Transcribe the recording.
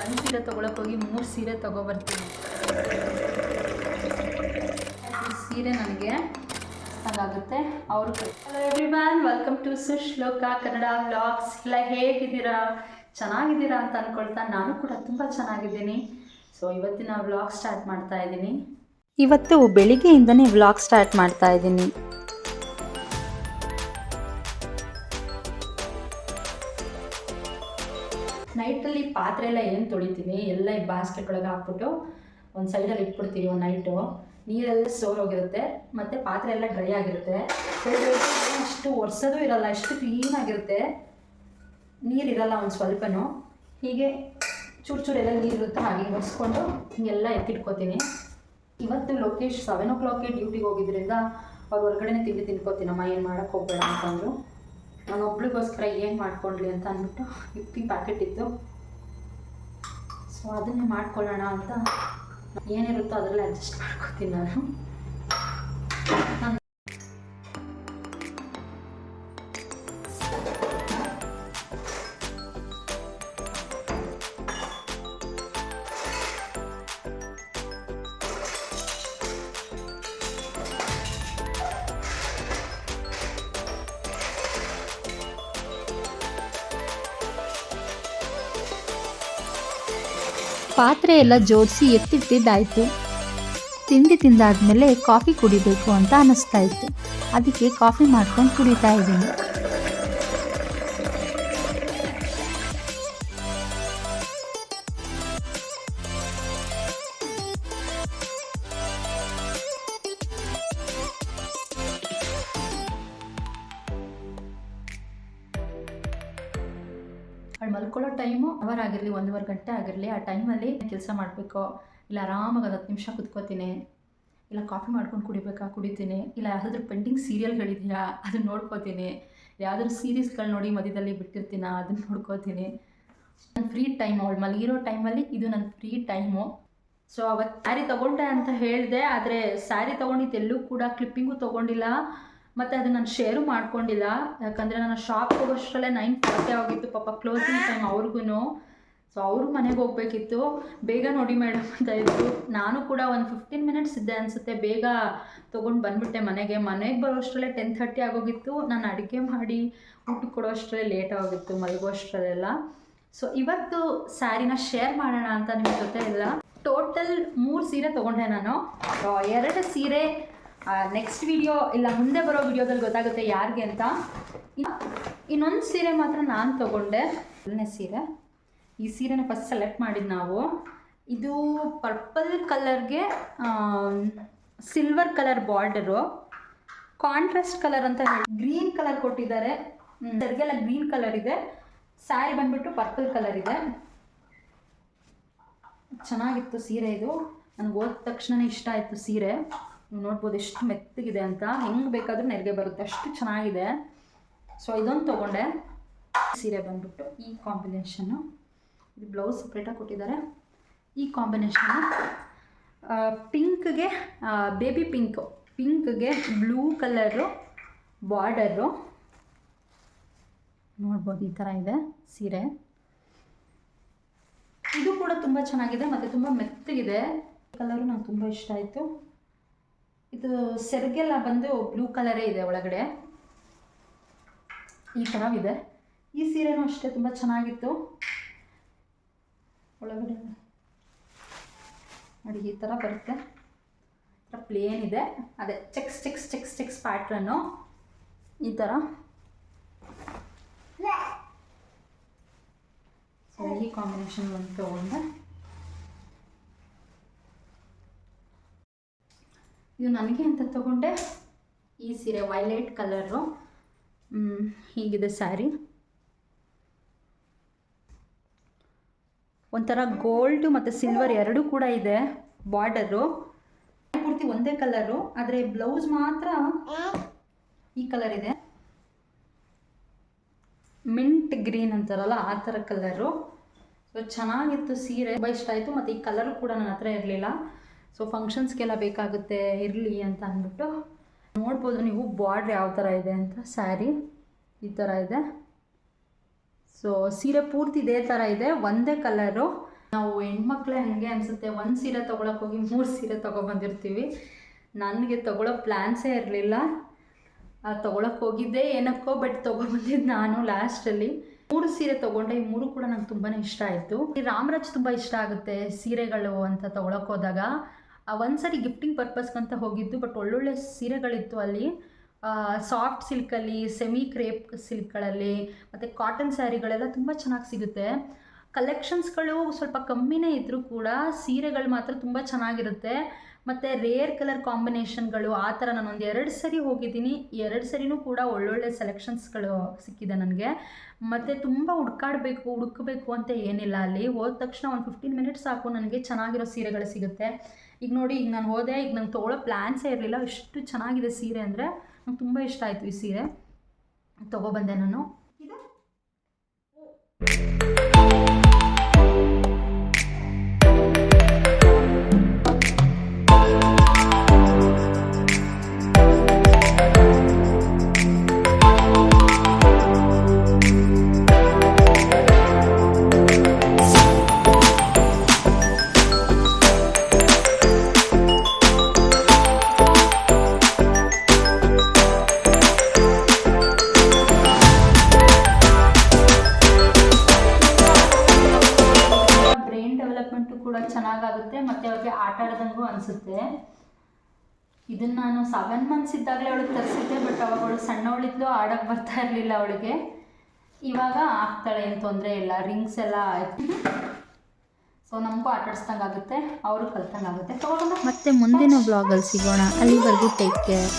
ಒಂದು ಸೀರೆ ತೊಗೊಳಕ್ಕೆ ಹೋಗಿ ಮೂರು ಸೀರೆ ತೊಗೊಬರ್ತೀನಿ ಸೀರೆ ನನಗೆ ಅದಾಗುತ್ತೆ ಅವರು hello everyone welcome to Sushloka Kannada vlogs ಎಲ್ಲ ಹೇಗಿದ್ದೀರಾ? ಚೆನ್ನಾಗಿದ್ದೀರಾ ಅಂತ ಅಂದ್ಕೊಳ್ತಾ ನಾನು ಕೂಡ ತುಂಬ ಚೆನ್ನಾಗಿದ್ದೀನಿ. ಸೊ ಇವತ್ತಿನ ವ್ಲಾಗ್ ಸ್ಟಾರ್ಟ್ ಮಾಡ್ತಾ ಇದ್ದೀನಿ. ಇವತ್ತು ಬೆಳಿಗ್ಗೆಯಿಂದನೇ ವ್ಲಾಗ್ ಸ್ಟಾರ್ಟ್ ಮಾಡ್ತಾ ಇದ್ದೀನಿ. ನೈಟಲ್ಲಿ ಪಾತ್ರೆ ಎಲ್ಲ ಏನು ತೊಳಿತೀನಿ, ಎಲ್ಲ ಈ ಬಾಸ್ಕೆಟ್ ಒಳಗೆ ಹಾಕ್ಬಿಟ್ಟು ಒಂದು ಸೈಡಲ್ಲಿ ಇಟ್ಬಿಡ್ತೀವಿ ಒಂದು ನೈಟು ನೀರೆಲ್ಲ ಸೋರೋಗಿರುತ್ತೆ ಮತ್ತು ಪಾತ್ರೆ ಎಲ್ಲ ಡ್ರೈ ಆಗಿರುತ್ತೆ. ಅಷ್ಟು ಒರೆಸೋದು ಇರಲ್ಲ, ಅಷ್ಟು ಕ್ಲೀನಾಗಿರುತ್ತೆ ನೀರಿರಲ್ಲ ಒಂದು ಸ್ವಲ್ಪನೂ. ಹೀಗೆ ಚೂರು ಚೂರು ಎಲ್ಲ ನೀರಿರುತ್ತೆ ಹಾಗೆ ಒರೆಸ್ಕೊಂಡು ಹಿಂಗೆಲ್ಲ ಎತ್ತಿಟ್ಕೋತೀನಿ. ಇವತ್ತು ಲೋಕೇಶ್ ಸೆವೆನ್ ಓ ಕ್ಲಾಕ್ಗೆ ಡ್ಯೂಟಿಗೆ ಹೋಗಿದ್ರಿಂದ ಅವ್ರು ಹೊರಗಡೆನೇ ತಿಂಡಿ ತಿನ್ಕೋತೀನಮ್ಮ ಏನು ಮಾಡೋಕ್ಕೆ ಹೋಗ್ಬೇಡ ಅಂತಂದರು ನಾನು ಒಬ್ಳಿಗೋಸ್ಕರ ಏನು ಮಾಡ್ಕೊಂಡ್ಲಿ ಅಂತ ಅಂದ್ಬಿಟ್ಟು, ಇಪ್ಪಿ ಪ್ಯಾಕೆಟ್ ಇತ್ತು. ಸೊ ಅದನ್ನೇ ಮಾಡ್ಕೊಳ್ಳೋಣ ಅಂತ ಏನಿರುತ್ತೋ ಅದರಲ್ಲೇ ಅಡ್ಜಸ್ಟ್ ಮಾಡ್ಕೋತೀನಿ ನಾನು. ಪಾತ್ರೆ ಎಲ್ಲ ಜೋಡಿಸಿ ಎತ್ತಿಟ್ಟಿದ್ದಾಯಿತು. ತಿಂಡಿ ತಿಂದಾದ್ಮೇಲೆ ಕಾಫಿ ಕುಡಿಬೇಕು ಅಂತ ಅನ್ನಿಸ್ತಾ ಇತ್ತು. ಅದಕ್ಕೆ ಕಾಫಿ ಮಾಡ್ಕೊಂಡು ಕುಡಿತಾ ಇದ್ದೀನಿ. ಅವಳು ಮಲ್ಕೊಳ್ಳೋ ಟೈಮು ಅವರ್ ಆಗಿರಲಿ, ಒಂದೂವರೆ ಗಂಟೆ ಆಗಿರಲಿ, ಆ ಟೈಮಲ್ಲಿ ಕೆಲಸ ಮಾಡಬೇಕು. ಇಲ್ಲ ಆರಾಮಾಗಿ ಒಂದು ಹತ್ತು ನಿಮಿಷ ಕುತ್ಕೋತೀನಿ. ಇಲ್ಲ ಕಾಫಿ ಮಾಡ್ಕೊಂಡು ಕುಡಿಬೇಕಾ? ಕುಡಿತೀನಿ. ಇಲ್ಲ ಯಾವುದಾದ್ರೂ ಪೆಂಡಿಂಗ್ ಸೀರಿಯಲ್ಗಳಿದೆಯಾ? ಅದನ್ನ ನೋಡ್ಕೋತೀನಿ. ಯಾವುದಾದ್ರು ಸೀರೀಸ್ಗಳು ನೋಡಿ ಮಧ್ಯದಲ್ಲಿ ಬಿಟ್ಟಿರ್ತೀನ? ಅದನ್ನ ನೋಡ್ಕೋತೀನಿ. ನನ್ನ ಫ್ರೀ ಟೈಮ್, ಅವಳು ಮಲಗಿರೋ ಟೈಮಲ್ಲಿ ಇದು ನನ್ನ ಫ್ರೀ ಟೈಮು. ಸೊ ಅವತ್ತು ಸ್ಯಾರಿ ತೊಗೊಂಡೆ ಅಂತ ಹೇಳಿದೆ, ಆದರೆ ಸ್ಯಾರಿ ತೊಗೊಂಡಿದ್ದೆಲ್ಲೂ ಕೂಡ ಕ್ಲಿಪ್ಪಿಂಗು ತೊಗೊಂಡಿಲ್ಲ. ಮತ್ತು ಅದು ನಾನು ಶೇರು ಮಾಡ್ಕೊಂಡಿಲ್ಲ. ಯಾಕಂದರೆ ನಾನು ಶಾಪ್ ಹೋಗೋಷ್ಟರಲ್ಲೇ ನೈನ್ ಫಾರ್ಟಿ ಆಗಿತ್ತು ಪಾಪ ಕ್ಲೋಸಿಂಗ್ ಟೈಮ್ ಅವ್ರಿಗೂ ಸೊ ಅವ್ರು ಮನೆಗೆ ಹೋಗ್ಬೇಕಿತ್ತು. ಬೇಗ ನೋಡಿ ಮೇಡಮ್ ಅಂತ ಇದ್ರು. ನಾನು ಕೂಡ ಒಂದು ಫಿಫ್ಟೀನ್ ಮಿನಿಟ್ಸ್ ಇದ್ದೆ ಅನಿಸುತ್ತೆ. ಬೇಗ ತೊಗೊಂಡು ಬಂದ್ಬಿಟ್ಟೆ ಮನೆಗೆ. ಮನೆಗೆ ಬರೋಷ್ಟರಲ್ಲೇ ಟೆನ್ ಥರ್ಟಿ ಆಗೋಗಿತ್ತು. ನಾನು ಅಡುಗೆ ಮಾಡಿ ಊಟಕ್ಕೆ ಕೊಡೋಷ್ಟರಲ್ಲೇ ಲೇಟ್ ಆಗೋಗಿತ್ತು, ಮಲಗೋಷ್ಟರಲ್ಲೆಲ್ಲ. ಸೊ ಇವತ್ತು ಸ್ಯಾರಿನ ಶೇರ್ ಮಾಡೋಣ ಅಂತ ನಿಮ್ಮ ಜೊತೆ ಇಲ್ಲ. ಟೋಟಲ್ ಮೂರು ಸೀರೆ ತೊಗೊಂಡೆ ನಾನು. ಎರಡು ಸೀರೆ ನೆಕ್ಸ್ಟ್ ವಿಡಿಯೋ ಇಲ್ಲ ಮುಂದೆ ಬರೋ ವಿಡಿಯೋದಲ್ಲಿ ಗೊತ್ತಾಗುತ್ತೆ ಯಾರಿಗೆ ಅಂತ. ಇನ್ನೊಂದು ಸೀರೆ ಮಾತ್ರ ನಾನು ತಗೊಂಡೆ. ಎರಡನೇ ಸೀರೆ. ಈ ಸೀರೆನ ಫಸ್ಟ್ ಸೆಲೆಕ್ಟ್ ಮಾಡಿದ್ದು ನಾವು. ಇದು purple ಕಲರ್ಗೆ silver colour border contrast colour ಅಂತ ಹೇಳಿ ಗ್ರೀನ್ ಕಲರ್ ಕೊಟ್ಟಿದ್ದಾರೆ. ಸರಿಗೆಲ್ಲ ಗ್ರೀನ್ ಕಲರ್ ಇದೆ. ಸ್ಯಾರಿ ಬಂದ್ಬಿಟ್ಟು ಪರ್ಪಲ್ ಕಲರ್ ಇದೆ. ಚೆನ್ನಾಗಿತ್ತು ಸೀರೆ ಇದು. ನನಗೆ ಓದ ತಕ್ಷಣ ಇಷ್ಟ ಆಯಿತು ಸೀರೆ. ನೀವು ನೋಡ್ಬೋದು ಎಷ್ಟು ಮೆತ್ತಗಿದೆ ಅಂತ, ಹೆಂಗೆ ಬೇಕಾದರೂ ನೆರಿಗೆ ಬರುತ್ತೆ, ಅಷ್ಟು ಚೆನ್ನಾಗಿದೆ. ಸೊ ಇದೊಂದು ತೊಗೊಂಡೆ. ಸೀರೆ ಬಂದ್ಬಿಟ್ಟು ಈ ಕಾಂಬಿನೇಷನ್ನು ಇದು ಬ್ಲೌಸ್ ಸಪ್ರೇಟಾಗಿ ಕೊಟ್ಟಿದ್ದಾರೆ. ಈ ಕಾಂಬಿನೇಷನ್ನು ಪಿಂಕ್ಗೆ ಬೇಬಿ ಪಿಂಕು ಪಿಂಕ್ಗೆ ಬ್ಲೂ ಕಲರು ಬಾರ್ಡರು ನೋಡ್ಬೋದು ಈ ಥರ ಇದೆ ಸೀರೆ. ಇದು ಕೂಡ ತುಂಬ ಚೆನ್ನಾಗಿದೆ, ಮತ್ತು ತುಂಬ ಮೆತ್ತಗಿದೆ. ಕಲರು ನಂಗೆ ತುಂಬ ಇಷ್ಟ ಆಯಿತು. ಇದು ಸೆರಗೆಲ್ಲ ಬಂದು ಬ್ಲೂ ಕಲರೇ ಇದೆ ಒಳಗಡೆ. ಈ ಥರವಿದೆ ಈ ಸೀರೆನೂ ಅಷ್ಟೇ ತುಂಬ ಚೆನ್ನಾಗಿತ್ತು. ಒಳಗಡೆ ನೋಡಿ, ಈ ಥರ ಬರುತ್ತೆ. ಥರ ಪ್ಲೇನ್ ಇದೆ. ಅದೇ checks checks checks checks pattern ಈ ಥರ ಈ ಕಾಂಬಿನೇಷನ್ ಒಂದು ತೊಗೊಂಡೆ ಇದು ನನಗೆ ಅಂತ ತಗೊಂಡೆ. ಈ ಸೀರೆ ವೈಲೆಟ್ ಕಲರು. ಹೀಗಿದೆ ಸ್ಯಾರಿ. ಒಂಥರ ಗೋಲ್ಡು ಮತ್ತು ಸಿಲ್ವರ್ ಎರಡೂ ಕೂಡ ಇದೆ ಬಾರ್ಡರು. ಪೂರ್ತಿ ಒಂದೇ ಕಲರು, ಆದರೆ ಬ್ಲೌಸ್ ಮಾತ್ರ ಈ ಕಲರ್ ಇದೆ. ಮಿಂಟ್ ಗ್ರೀನ್ ಅಂತಾರಲ್ಲ, ಆ ಥರ ಕಲರು. ಸೊ ಚೆನ್ನಾಗಿತ್ತು ಸೀರೆ. ತುಂಬ ಇಷ್ಟ ಆಯಿತು, ಮತ್ತು ಈ ಕಲರು ಕೂಡ ನನ್ನ ಹತ್ರ ಇರಲಿಲ್ಲ. ಸೊ ಫಂಕ್ಷನ್ಸ್ಗೆಲ್ಲ ಬೇಕಾಗುತ್ತೆ, ಇರಲಿ ಅಂತ ಅಂದ್ಬಿಟ್ಟು ನೋಡ್ಬೋದು ನೀವು ಬಾರ್ಡ್ರ್ ಯಾವ ಥರ ಇದೆ ಅಂತ. ಸ್ಯಾರಿ ಈ ಥರ ಇದೆ. ಸೊ ಸೀರೆ ಪೂರ್ತಿ ಇದೇ ಥರ ಇದೆ, ಒಂದೇ ಕಲರು ನಾವು ಹೆಣ್ಮಕ್ಳೆ ಹಾಗೆ ಅನಿಸುತ್ತೆ, ಒಂದು ಸೀರೆ ತೊಗೊಳಕ್ಕೆ ಹೋಗಿ ಮೂರು ಸೀರೆ ತೊಗೊಬಂದಿರ್ತೀವಿ. ನನಗೆ ತೊಗೊಳೋ ಪ್ಲ್ಯಾನ್ಸೇ ಇರಲಿಲ್ಲ. ತೊಗೊಳಕ್ಕೆ ಹೋಗಿದ್ದೆ ಏನಕ್ಕೋ ಬಟ್ ತೊಗೊಬಂದಿದ್ದು ನಾನು ಲಾಸ್ಟಲ್ಲಿ ಮೂರು ಸೀರೆ ತೊಗೊಂಡೆ, ಈ ಮೂರು ಕೂಡ ನಂಗೆ ತುಂಬಾ ಇಷ್ಟ ಆಯಿತು. ಈ ರಾಮರಾಜ್ ತುಂಬ ಇಷ್ಟ ಆಗುತ್ತೆ ಸೀರೆಗಳು ಅಂತ ತೊಗೊಳಕ್ಕೆ ಹೋದಾಗ. ಒಂದು ಸರಿ ಗಿಫ್ಟಿಂಗ್ ಪರ್ಪಸ್ಗಂತ ಹೋಗಿದ್ದು ಬಟ್ ಒಳ್ಳೊಳ್ಳೆ ಸೀರೆಗಳಿತ್ತು ಅಲ್ಲಿ. ಸಾಫ್ಟ್ ಸಿಲ್ಕಲ್ಲಿ ಸೆಮಿ ಕ್ರೇಪ್ ಸಿಲ್ಕ್ಗಳಲ್ಲಿ ಮತ್ತು ಕಾಟನ್ ಸ್ಯಾರಿಗಳೆಲ್ಲ ತುಂಬ ಚೆನ್ನಾಗಿ ಸಿಗುತ್ತೆ. ಕಲೆಕ್ಷನ್ಸ್ಗಳು ಸ್ವಲ್ಪ ಕಮ್ಮಿನೇ ಇದ್ದರೂ ಕೂಡ ಸೀರೆಗಳು ಮಾತ್ರ ತುಂಬ ಚೆನ್ನಾಗಿರುತ್ತೆ. ಮತ್ತು ರೇರ್ ಕಲರ್ ಕಾಂಬಿನೇಷನ್ಗಳು ಆ ಥರ ನಾನೊಂದು ಎರಡು ಸರಿ ಹೋಗಿದ್ದೀನಿ. ಎರಡು ಸರಿನೂ ಕೂಡ ಒಳ್ಳೊಳ್ಳೆ ಸೆಲೆಕ್ಷನ್ಸ್ಗಳು ಸಿಕ್ಕಿದೆ ನನಗೆ. ಮತ್ತು ತುಂಬ ಹುಡ್ಕಾಡಬೇಕು, ಹುಡುಕಬೇಕು ಅಂತ ಏನಿಲ್ಲ ಅಲ್ಲಿ. ಹೋದ ತಕ್ಷಣ ಒಂದು ಫಿಫ್ಟೀನ್ ಮಿನಿಟ್ಸ್ ಸಾಕು, ನನಗೆ ಚೆನ್ನಾಗಿರೋ ಸೀರೆಗಳು ಸಿಗುತ್ತೆ. ಈಗ ನೋಡಿ, ಈಗ ನಾನು ಹೋದೆ, ಈಗ ನಂಗೆ ತೊಗೊಳ್ಳೋ ಪ್ಲ್ಯಾನ್ಸೇ ಇರಲಿಲ್ಲ. ಎಷ್ಟು ಚೆನ್ನಾಗಿದೆ ಸೀರೆ ಅಂದರೆ ನಂಗೆ ತುಂಬ ಇಷ್ಟ ಆಯಿತು ಈ ಸೀರೆ. ತೊಗೊಬಂದೆ ನಾನು. ಇದು? ಕೂಡ ಚೆನ್ನಾಗಾಗುತ್ತೆ, ಮತ್ತು ಅವ್ರಿಗೆ ಆಟ ಆಡ್ದಂಗೂ ಅನಿಸುತ್ತೆ. ಇದನ್ನು ನಾನು ಸೆವೆನ್ ಮಂತ್ಸ್ ಇದ್ದಾಗಲೇ ಅವಳಿಗೆ ತರಿಸಿದ್ದೆ ಬಟ್ ಅವಾಗ ಅವಳು ಸಣ್ಣವಳಿದ್ಲು ಆಡೋಕ್ಕೆ ಬರ್ತಾ ಇರಲಿಲ್ಲ ಅವಳಿಗೆ. ಇವಾಗ ಆಗ್ತಾಳೆ ಏನು ತೊಂದರೆ ಇಲ್ಲ ರಿಂಗ್ಸ್ ಎಲ್ಲ ಆಯ್ತು. ಸೊ ನಮಗೂ ಆಗುತ್ತೆ, ಅವರು ಕಲ್ತಂಗೆ ಆಗುತ್ತೆ. ಮತ್ತೆ ಮುಂದಿನ ಬ್ಲಾಗಲ್ಲಿ ಸಿಗೋಣ. ಅಲ್ಲಿವರೆಗೂ ಟೇಕ್ ಕೇರ್